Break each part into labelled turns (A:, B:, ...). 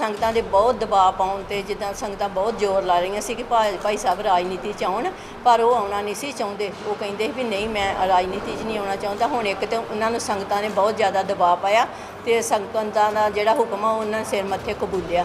A: ਸੰਗਤਾਂ ਦੇ ਬਹੁਤ ਦਬਾਅ ਪਾਉਣ ਤੇ ਜਿੱਦਾਂ ਸੰਗਤਾਂ ਬਹੁਤ ਜ਼ੋਰ ਲਾ ਰਹੀਆਂ ਸੀ ਕਿ ਭਾਈ ਭਾਈ ਸਾਹਿਬ ਰਾਜਨੀਤੀ ਚ ਆਉਣ, ਪਰ ਉਹ ਆਉਣਾ ਨਹੀਂ ਸੀ ਚਾਹੁੰਦੇ। ਉਹ ਕਹਿੰਦੇ ਵੀ ਨਹੀਂ, ਮੈਂ ਰਾਜਨੀਤੀ 'ਚ ਨਹੀਂ ਆਉਣਾ ਚਾਹੁੰਦਾ। ਹੁਣ ਇੱਕ ਤੇ ਉਹਨਾਂ ਨੂੰ ਸੰਗਤਾਂ ਨੇ ਬਹੁਤ ਜ਼ਿਆਦਾ ਦਬਾਅ ਪਾਇਆ ਤੇ ਸੰਗਤਾਂ ਦਾ ਜਿਹੜਾ ਹੁਕਮ ਆ, ਉਹਨਾਂ ਨੇ ਸਿਰ ਮੱਥੇ ਕਬੂਲਿਆ।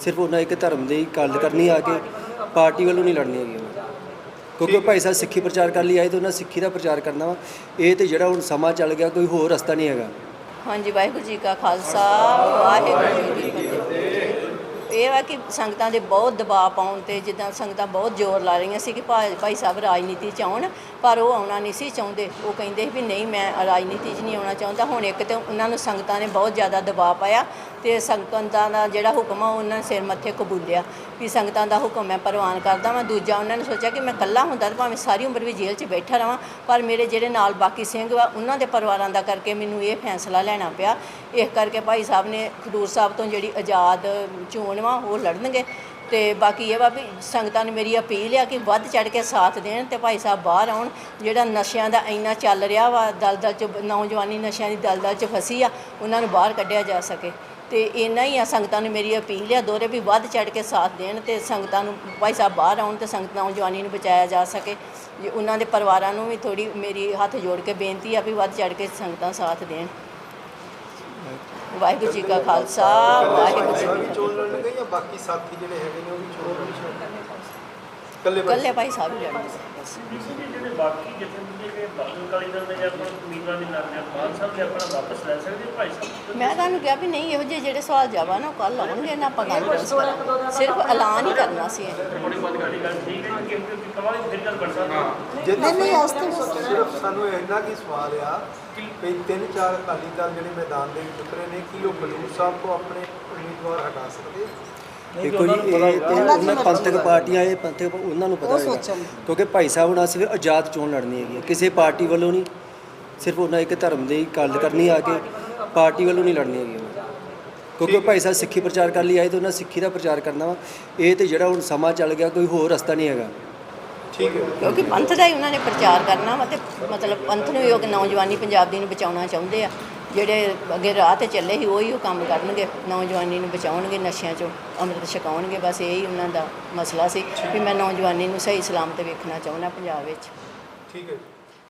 B: ਸਿਰਫ ਉਹਨਾਂ ਇੱਕ ਧਰਮ ਦੀ ਗੱਲ ਕਰਨੀ ਆ ਕੇ ਪਾਰਟੀ ਵੱਲੋਂ ਨਹੀਂ ਲੜਨੀ ਹੈਗੀ ਉਹਨਾਂ। ਕਿਉਂਕਿ ਭਾਈ ਸਾਹਿਬ ਸਿੱਖੀ ਪ੍ਰਚਾਰ ਕਰਨ ਲਈ ਆਏ ਤੇ ਉਹਨਾਂ ਸਿੱਖੀ ਦਾ ਪ੍ਰਚਾਰ ਕਰਨਾ ਵਾ ਇਹ ਤੇ ਜਿਹੜਾ ਹੁਣ ਸਮਾਂ ਚੱਲ ਗਿਆ, ਕੋਈ ਹੋਰ ਰਸਤਾ ਨਹੀਂ ਹੈਗਾ
A: ਹਾਂਜੀ, ਵਾਹਿਗੁਰੂ ਜੀ ਕਾ ਖਾਲਸਾ, ਵਾਹਿਗੁਰੂ ਜੀ ਕਿ ਸੰਗਤਾਂ ਦੇ ਬਹੁਤ ਦਬਾਅ ਪਾਉਣ ਤੇ ਜਿੱਦਾਂ ਸੰਗਤਾਂ ਬਹੁਤ ਜ਼ੋਰ ਲਾ ਰਹੀਆਂ ਸੀ ਕਿ ਭਾਈ ਭਾਈ ਸਾਹਿਬ ਰਾਜਨੀਤੀ ਚ ਆਉਣ, ਪਰ ਉਹ ਆਉਣਾ ਨਹੀਂ ਸੀ ਚਾਹੁੰਦੇ। ਉਹ ਕਹਿੰਦੇ ਸੀ ਵੀ ਨਹੀਂ, ਮੈਂ ਰਾਜਨੀਤੀ 'ਚ ਨਹੀਂ ਆਉਣਾ ਚਾਹੁੰਦਾ। ਹੁਣ ਇੱਕ ਤੇ ਉਹਨਾਂ ਨੂੰ ਸੰਗਤਾਂ ਨੇ ਬਹੁਤ ਜ਼ਿਆਦਾ ਦਬਾਅ ਪਾਇਆ ਤੇ ਸੰਗਤਾਂ ਦਾ ਜਿਹੜਾ ਹੁਕਮ ਆ, ਉਹਨਾਂ ਨੇ ਸਿਰ ਮੱਥੇ ਕਬੂਲਿਆ ਵੀ ਸੰਗਤਾਂ ਦਾ ਹੁਕਮ ਮੈਂ ਪ੍ਰਵਾਨ ਕਰਦਾ ਵਾਂ। ਦੂਜਾ ਉਹਨਾਂ ਨੇ ਸੋਚਿਆ ਕਿ ਮੈਂ ਇਕੱਲਾ ਹੁੰਦਾ ਤਾਂ ਭਾਵੇਂ ਸਾਰੀ ਉਮਰ ਵੀ ਜੇਲ੍ਹ 'ਚ ਬੈਠਾ ਰਵਾਂ, ਪਰ ਮੇਰੇ ਜਿਹੜੇ ਨਾਲ ਬਾਕੀ ਸਿੰਘ ਵਾ, ਉਹਨਾਂ ਦੇ ਪਰਿਵਾਰਾਂ ਦਾ ਕਰਕੇ ਮੈਨੂੰ ਇਹ ਫੈਸਲਾ ਲੈਣਾ ਪਿਆ। ਇਸ ਕਰਕੇ ਭਾਈ ਸਾਹਿਬ ਨੇ ਖਡੂਰ ਸਾਹਿਬ ਤੋਂ ਜਿਹੜੀ ਆਜ਼ਾਦ ਚੋਣ ਵਾ, ਉਹ ਲੜਨਗੇ। ਤੇ ਬਾਕੀ ਇਹ ਵਾ ਵੀ ਸੰਗਤਾਂ ਨੂੰ ਮੇਰੀ ਅਪੀਲ ਆ ਕਿ ਵੱਧ ਚੜ ਕੇ ਸਾਥ ਦੇਣ ਤੇ ਭਾਈ ਸਾਹਿਬ ਬਾਹਰ ਆਉਣ। ਜਿਹੜਾ ਨਸ਼ਿਆਂ ਦਾ ਇੰਨਾ ਚੱਲ ਰਿਹਾ ਵਾ, ਦਲਦਲ ਚ ਨੌਜਵਾਨੀ ਨਸ਼ਿਆਂ ਦੀ ਦਲਦਲ ਚ ਫਸੀ ਆ, ਉਹਨਾਂ ਨੂੰ ਬਾਹਰ ਕੱਢਿਆ ਜਾ ਸਕੇ। ਤੇ ਇੰਨਾ ਹੀ ਆ ਸੰਗਤਾਂ ਨੂੰ ਮੇਰੀ ਅਪੀਲ ਆ ਦੋਰੇ ਵੀ ਵੱਧ ਚੜ ਕੇ ਸਾਥ ਦੇਣ ਤੇ ਸੰਗਤਾਂ ਨੂੰ ਭਾਈ ਸਾਹਿਬ ਬਾਹਰ ਆਉਣ ਤੇ ਸੰਗਤ ਨੌਜਵਾਨੀ ਨੂੰ ਬਚਾਇਆ ਜਾ ਸਕੇ। ਜੇ ਉਹਨਾਂ ਦੇ ਪਰਿਵਾਰਾਂ ਨੂੰ ਵੀ ਥੋੜੀ ਮੇਰੀ ਹੱਥ ਜੋੜ ਕੇ ਬੇਨਤੀ ਆ ਵੀ ਵੱਧ ਚੜ ਕੇ ਸੰਗਤਾਂ ਸਾਥ ਦੇਣ। ਵਾਹਿਗੁਰੂ ਜੀ ਕਾ ਖਾਲਸਾ, ਵਾਹਿਗੁਰੂ ਜੀ ਕੀ
C: ਵੀ
A: ਫਤਿਹ
C: ਜਾਂ ਬਾਕੀ ਸਾਥੀ ਜਿਹੜੇ ਹੈਗੇ ਨੇ ਉਹ ਵੀ ਚੋਣ ਲੜਨਗੇ ਇਕੱਲੇ
A: ਇਕੱਲੇ ਭਾਈ ਸਾਹਿਬ। ਹੀ ਲੜਨਗੇ ਬਸ
D: ਜਿਹੜੇ ਬਾਕੀ ਜਥੇਬੰਦੀ ਦੇ ਬਾਦਲ ਕਾਲੀ ਦਲ ਦੇ ਜਾਂ ਆਪਣਾ ਉਮੀਦਵਾਰ ਨਹੀਂ ਲੜਦੇ ਮਾਨ ਸਾਹਿਬ ਨੇ ਆਪਣਾ ਵਾਪਸ ਲੈ ਸਕਦੇ ਭਾਈ ਸਾਹਿਬ?
A: ਮੈਂ ਤੁਹਾਨੂੰ ਕਿਹਾ ਵੀ ਨਹੀਂ ਇਹੋ ਜਿਹੇ ਜਿਹੜੇ ਸਵਾਲ ਜਵਾਬ ਨਾ ਕੱਲ ਆਉਣਗੇ ਨਾ ਆਪਾਂ ਕਰਾਂਗੇ। ਸਿਰਫ ਐਲਾਨ ਹੀ ਕਰਨਾ ਸੀ। ਇਹ।
D: ਥੋੜੀ ਬਹੁਤ ਗੱਲ ਗੱਲ ਠੀਕ ਹੈ ਕਿ ਕਿਉਂਕਿ ਕਮਾਲ ਫਿਰ ਗੱਲ ਬਣ ਸਕਦੀ
C: ਜੇ ਨਹੀਂ ਨਹੀਂ ਸਿਰਫ ਸਾਨੂੰ ਇੰਨਾ ਕੀ ਸਵਾਲ ਆ ਕਿ ਤਿੰਨ ਚਾਰ ਅਕਾਲੀ ਦਲ ਜਿਹੜੇ ਮੈਦਾਨ ਦੇ ਵਿੱਚ ਉਤਰੇ ਨੇ ਕੀ ਉਹ ਖਡੂਰ ਸਾਹਿਬ ਤੋਂ ਆਪਣੇ ਉਮੀਦਵਾਰ ਹਟਾ ਸਕਦੇ?
B: ਦੇਖੋ ਜੀ ਇਹ ਤੇ ਉਹਨਾਂ ਪੰਥਕ ਪਾਰਟੀਆਂ ਇਹ ਪੰਥਕ ਉਹਨਾਂ ਨੂੰ ਪਤਾ ਹੋਏਗਾ ਕਿਉਂਕਿ ਭਾਈ ਸਾਹਿਬ ਹੁਣ ਸਿਰਫ ਆਜ਼ਾਦ ਚੋਣ ਲੜਨੀ ਹੈਗੀ ਹੈ। ਕਿਸੇ ਪਾਰਟੀ ਵੱਲੋਂ ਨਹੀਂ ਸਿਰਫ ਉਹਨਾਂ ਇੱਕ ਧਰਮ ਦੀ ਗੱਲ ਕਰਨੀ ਆ ਕੇ ਪਾਰਟੀ ਵੱਲੋਂ ਨਹੀਂ। ਲੜਨੀ ਹੈਗੀ ਉਹਨਾਂ। ਕਿਉਂਕਿ ਭਾਈ ਸਾਹਿਬ ਸਿੱਖੀ ਪ੍ਰਚਾਰ ਕਰਨ ਲਈ ਆਏ ਤੇ ਉਹਨਾਂ ਸਿੱਖੀ ਦਾ ਪ੍ਰਚਾਰ ਕਰਨਾ ਵਾ। ਇਹ ਤੇ ਜਿਹੜਾ ਹੁਣ ਸਮਾਂ ਚੱਲ ਗਿਆ ਕੋਈ ਹੋਰ ਰਸਤਾ ਨਹੀਂ ਹੈਗਾ।
C: ਠੀਕ ਹੈ।
A: ਕਿਉਂਕਿ ਪੰਥ ਦਾ ਹੀ ਉਹਨਾਂ ਨੇ ਪ੍ਰਚਾਰ ਕਰਨਾ ਵਾ ਤੇ ਮਤਲਬ ਪੰਥ ਨੂੰ ਯੋਗ ਨੌਜਵਾਨੀ ਪੰਜਾਬ ਦੀ ਨੂੰ ਬਚਾਉਣਾ ਚਾਹੁੰਦੇ ਆ। ਜਿਹੜੇ ਅੱਗੇ ਰਾਹ ਤੇ ਚੱਲੇ ਸੀ, ਉਹੀ ਉਹ ਕੰਮ ਕਰਨਗੇ, ਨੌਜਵਾਨੀ ਨੂੰ ਬਚਾਉਣਗੇ ਨਸ਼ਿਆਂ ਚੋਂ, ਅੰਮ੍ਰਿਤ ਛਕਾਉਣਗੇ, ਬਸ ਇਹੀ ਉਹਨਾਂ ਦਾ ਮਸਲਾ ਸੀ ਵੀ ਮੈਂ ਨੌਜਵਾਨੀ ਨੂੰ ਸਹੀ ਸਲਾਮਤ ਵੇਖਣਾ ਚਾਹੁੰਦਾ ਪੰਜਾਬ ਵਿੱਚ।
C: ਠੀਕ ਹੈ